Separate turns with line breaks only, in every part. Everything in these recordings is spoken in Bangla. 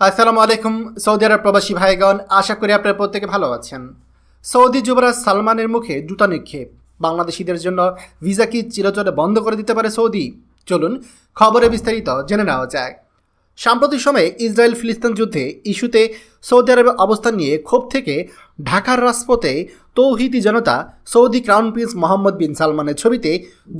আসসালামু আলাইকুম, সৌদি আরব প্রবাসী ভাইগণ, আশা করি আপনারা প্রত্যেকে ভালো আছেন। সৌদি যুবরাজ সালমানের মুখে জুতা নিক্ষেপ। বাংলাদেশিদের জন্য ভিসা কি চিরতরে বন্ধ করে দিতে পারে সৌদি? চলুন খবরে বিস্তারিত জেনে নেওয়া যায় সাম্প্রতিক সময়ে ইসরায়েল ফিলিস্তিন যুদ্ধে ইস্যুতে সৌদি আরবের অবস্থান নিয়ে ক্ষোভ থেকে ঢাকার রাজপথে তৌহিদি জনতা Saudi crown prince Mohammed bin সালমানের ছবিতে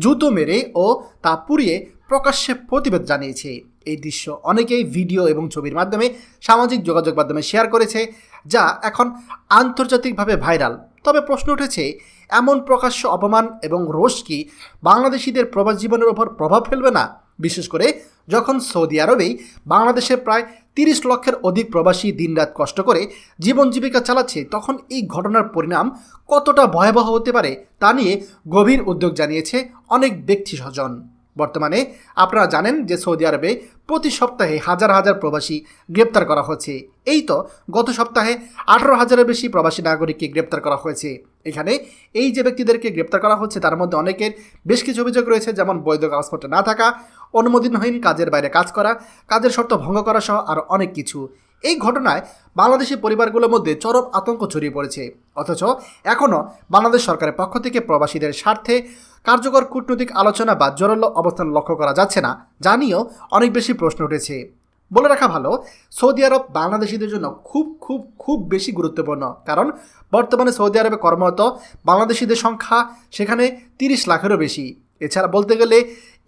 জুতো মেরে ও তা পুড়িয়ে প্রকাশ্যে প্রতিবাদ জানিয়েছে। এই দৃশ্য অনেকেই ভিডিও এবং ছবির মাধ্যমে সামাজিক যোগাযোগ মাধ্যমে শেয়ার করেছে, যা এখন আন্তর্জাতিকভাবে ভাইরাল। তবে প্রশ্ন উঠেছে, এমন প্রকাশ্য অপমান এবং রোষ কি বাংলাদেশিদের প্রবাস জীবনের ওপর প্রভাব ফেলবে না? বিশেষ করে যখন সৌদি আরবেই বাংলাদেশের প্রায় তিরিশ লক্ষের অধিক প্রবাসী দিনরাত কষ্ট করে জীবন জীবিকা চালাচ্ছে, তখন এই ঘটনার পরিণাম কতটা ভয়াবহ হতে পারে তা নিয়ে গভীর উদ্যোগ জানিয়েছে অনেক ব্যক্তি স্বজন বর্তমানে আপনারা জানেন যে সৌদি আরবে প্রতি সপ্তাহে হাজার হাজার প্রবাসী গ্রেপ্তার করা হচ্ছে এই তো গত সপ্তাহে আঠারো হাজারের বেশি প্রবাসী নাগরিককে গ্রেপ্তার করা হয়েছে। এখানে এই যে ব্যক্তিদেরকে গ্রেপ্তার করা হচ্ছে, তার মধ্যে অনেকের বেশ কিছু অভিযোগ রয়েছে, যেমন বৈধ কাগজপত্র না থাকা, অনুমোদনহীন কাজের বাইরে কাজ করা, কাজের শর্ত ভঙ্গ করা সহ আরও অনেক কিছু। এই ঘটনায় বাংলাদেশি পরিবারগুলোর মধ্যে চরম আতঙ্ক ছড়িয়ে পড়েছে। অথচ এখনও বাংলাদেশ সরকারের পক্ষ থেকে প্রবাসীদের স্বার্থে কার্যকর কূটনৈতিক আলোচনা বা জোরালো অবস্থান লক্ষ্য করা যাচ্ছে না, যা নিয়েও অনেক বেশি প্রশ্ন উঠেছে। বলে রাখা ভালো, সৌদি আরব বাংলাদেশিদের জন্য খুব খুব খুব বেশি গুরুত্বপূর্ণ, কারণ বর্তমানে সৌদি আরবে কর্মরত বাংলাদেশিদের সংখ্যা সেখানে তিরিশ লাখেরও বেশি। এছাড়া বলতে গেলে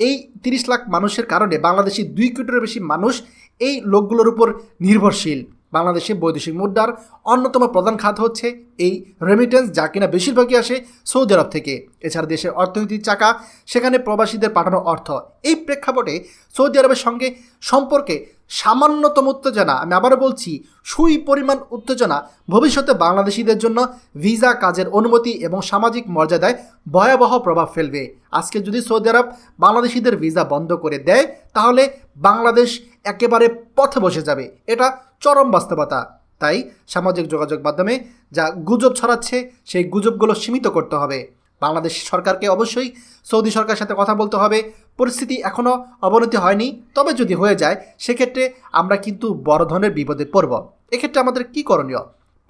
এই তিরিশ লাখ মানুষের কারণে বাংলাদেশি দুই কোটিরও বেশি মানুষ এই লোকগুলোর উপর নির্ভরশীল। বাংলাদেশে বৈদেশিক মুদ্রার অন্যতম প্রধান খাত হচ্ছে এই রেমিটেন্স যা কিনা বেশিরভাগই আসে সৌদি আরব থেকে। এছাড়া দেশের অর্থনীতির চাকা, সেখানে প্রবাসীদের পাঠানো অর্থ। এই প্রেক্ষাপটে সৌদি আরবের সঙ্গে সম্পর্কে সামান্যতম উত্তেজনা, আমি আবারও বলছি, সুই পরিমাণ উত্তেজনা ভবিষ্যতে বাংলাদেশিদের জন্য ভিসা কাজের অনুমতি এবং সামাজিক মর্যাদায় ভয়াবহ প্রভাব ফেলবে। আজকে যদি সৌদি আরব বাংলাদেশিদের ভিসা বন্ধ করে দেয়, তাহলে বাংলাদেশ একেবারে পথে বসে যাবে। এটা চরম বাস্তবতা। তাই সামাজিক যোগাযোগ মাধ্যমে যা গুজব ছড়াচ্ছে, সেই গুজবগুলো সীমিত করতে হবে। বাংলাদেশ সরকারকে অবশ্যই সৌদি সরকারের সাথে কথা বলতে হবে। পরিস্থিতি এখনও অবনতি হয়নি। তবে যদি হয়ে যায়, সেক্ষেত্রে আমরা কিন্তু বড় ধরনের বিপদে পড়ব। এক্ষেত্রে আমাদের কী করণীয়?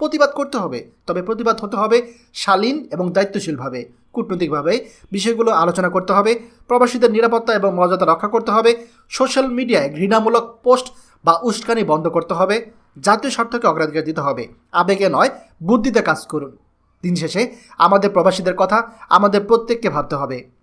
প্রতিবাদ করতে হবে। তবে প্রতিবাদ হতে হবে শালীন এবং দায়িত্বশীলভাবে। কূটনৈতিকভাবে বিষয়গুলো আলোচনা করতে হবে, প্রবাসীদের নিরাপত্তা এবং মর্যাদা রক্ষা করতে হবে, সোশ্যাল মিডিয়ায় ঘৃণামূলক পোস্ট বা উস্কানি বন্ধ করতে হবে, জাতীয় স্বার্থকে অগ্রাধিকার দিতে হবে। আবেগে নয়, বুদ্ধিতে কাজ করুন। দিন শেষে আমাদের প্রবাসীদের কথা আমাদের প্রত্যেককে ভাবতে হবে।